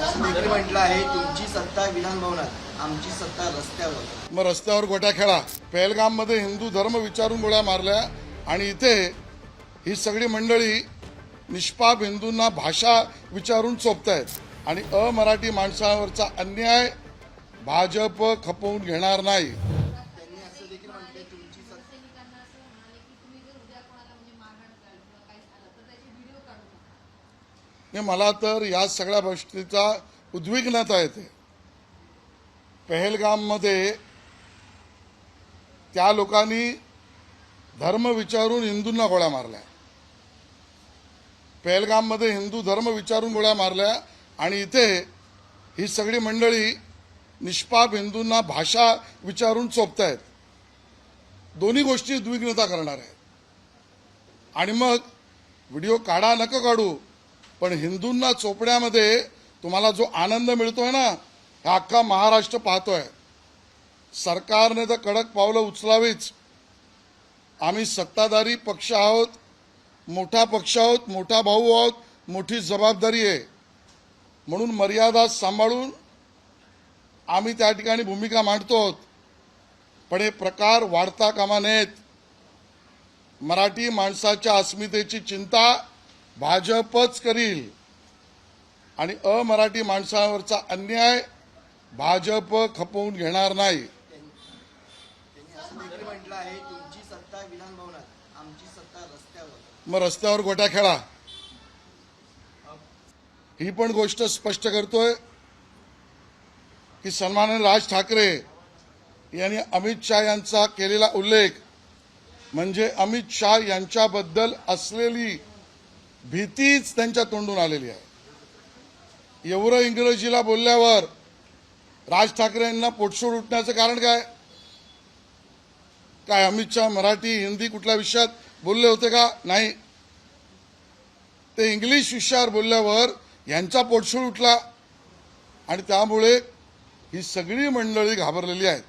असं म्हटलं आहे तुमची सत्ता विधान भवनात आमची सत्ता रस्त्यावर. मग रस्त्यावर गोट्या खेळा. पहलगाममध्ये हिंदू धर्म विचारून गोळ्या मारल्या आणि इथे ही सगळी मंडळी निष्पाप हिंदूंना भाषा विचारून चोपतायत. आणि अमराठी माणसावरचा अन्याय भाजप खपवून घेणार नाही. हे मला तर या सगळ्या गोष्टीचा उद्विग्नता येते. पहलगाममध्ये त्या लोकांनी धर्म विचारून हिंदूंना गोळ्या मारल्या. पहलगाममध्ये हिंदू धर्म विचारून गोळ्या मारल्या आणि इथे ही सगळी मंडळी निष्पाप हिंदूंना भाषा विचारून चोपतायत दोन्ही गोष्टी उद्विग्नता करणार आहेत. आणि मग व्हिडिओ काढा नका काढू. पण हिंदूंना चोपण्यामध्ये तुम्हाला जो आनंद मिळतोय ना हा अख्खा महाराष्ट्र पाहतोय. सरकारने तर कडक पावलं उचलावीच आम्ही सत्ताधारी पक्ष आहोत मोठा पक्ष आहोत मोठा भाऊ आहोत मोठी जबाबदारी आहे. म्हणून मर्यादा सांभाळून आम्ही त्या ठिकाणी भूमिका मांडतो आहोत. पण हे प्रकार वाढता कामा नयेत. मराठी माणसाच्या अस्मितेची चिंता भाजपच करील. आणि अमराठी माणसावरचा अन्याय भाजप खपवून घेणार नाही. मग रस्त्यावर गोट्या खेळा. ही पण गोष्ट स्पष्ट करतोय की सन्माननीय राज ठाकरे यांनी अमित शहा यांचा केलेला उल्लेख म्हणजे अमित शहा यांच्याबद्दल असलेली भीतीच त्यांच्या तोंडून आलेली आहे. एवढं इंग्रजीला बोलल्यावर राज ठाकरे यांना पोटसूड उठण्याचं कारण काय? काय अमित शहा मराठी हिंदी कुठल्या विषयात बोलले होते का? नाही. ते इंग्लिश विषयावर बोलल्यावर यांचा पोटसूळ उठला आणि त्यामुळे ही सगळी मंडळी घाबरलेली आहेत.